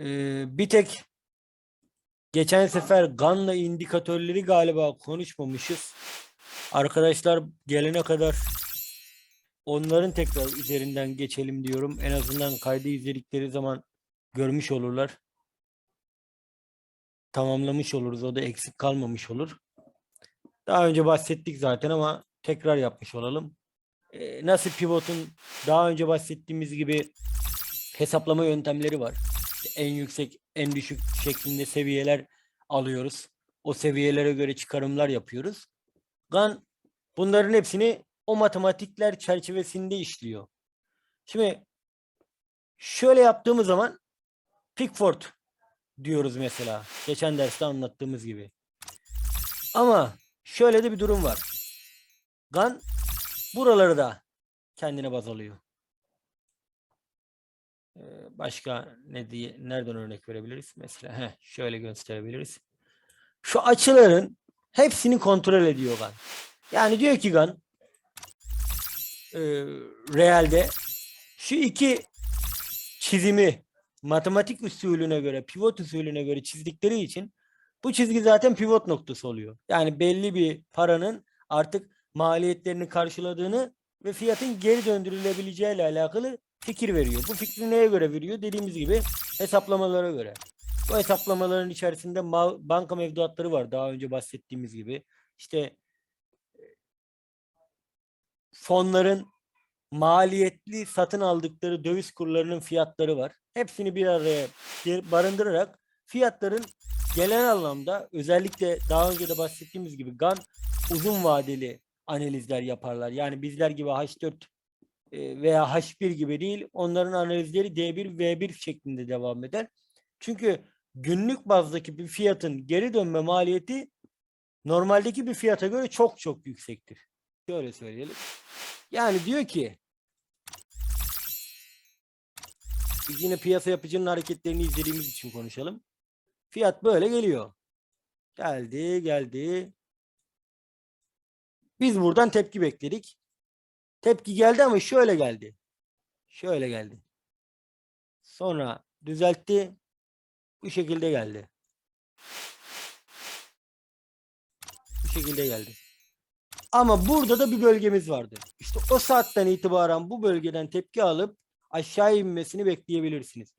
Ee, bir tek geçen sefer Gan'la indikatörleri galiba konuşmamışız. Arkadaşlar gelene kadar onların tekrar üzerinden geçelim diyorum. En azından kaydı izledikleri zaman görmüş olurlar. Tamamlamış oluruz. O da eksik kalmamış olur. Daha önce bahsettik zaten ama tekrar yapmış olalım. Ee, nasıl pivotun daha önce bahsettiğimiz gibi hesaplama yöntemleri var. En yüksek, en düşük şeklinde seviyeler alıyoruz. O seviyelere göre çıkarımlar yapıyoruz. GAN bunların hepsini o matematikler çerçevesinde işliyor. Şimdi şöyle yaptığımız zaman Pickford diyoruz mesela. Geçen derste anlattığımız gibi. Ama şöyle de bir durum var. GAN buraları da kendine baz alıyor. Başka ne diye nereden örnek verebiliriz? Mesela heh, şöyle gösterebiliriz. Şu açıların hepsini kontrol ediyor GAN. Yani diyor ki GAN e, realde şu iki çizimi matematik usulüne göre, pivot usulüne göre çizdikleri için bu çizgi zaten pivot noktası oluyor. Yani belli bir paranın artık maliyetlerini karşıladığını ve fiyatın geri döndürülebileceği ile alakalı fikir veriyor. Bu fikri neye göre veriyor? Dediğimiz gibi hesaplamalara göre. Bu hesaplamaların içerisinde banka mevduatları var. Daha önce bahsettiğimiz gibi. İşte e, fonların maliyetli satın aldıkları döviz kurlarının fiyatları var. Hepsini bir araya barındırarak fiyatların genel anlamda özellikle daha önce de bahsettiğimiz gibi GAN uzun vadeli analizler yaparlar. Yani bizler gibi H4 e, veya H1 gibi değil. Onların analizleri D1 V1 şeklinde devam eder. Çünkü günlük bazdaki bir fiyatın geri dönme maliyeti normaldeki bir fiyata göre çok çok yüksektir. Şöyle söyleyelim. Yani diyor ki biz yine piyasa yapıcının hareketlerini izlediğimiz için konuşalım. Fiyat böyle geliyor. Geldi, geldi. Biz buradan tepki bekledik. Tepki geldi ama şöyle geldi. Şöyle geldi. Sonra düzeltti. Bu şekilde geldi. Bu şekilde geldi. Ama burada da bir bölgemiz vardı. İşte o saatten itibaren bu bölgeden tepki alıp aşağı inmesini bekleyebilirsiniz.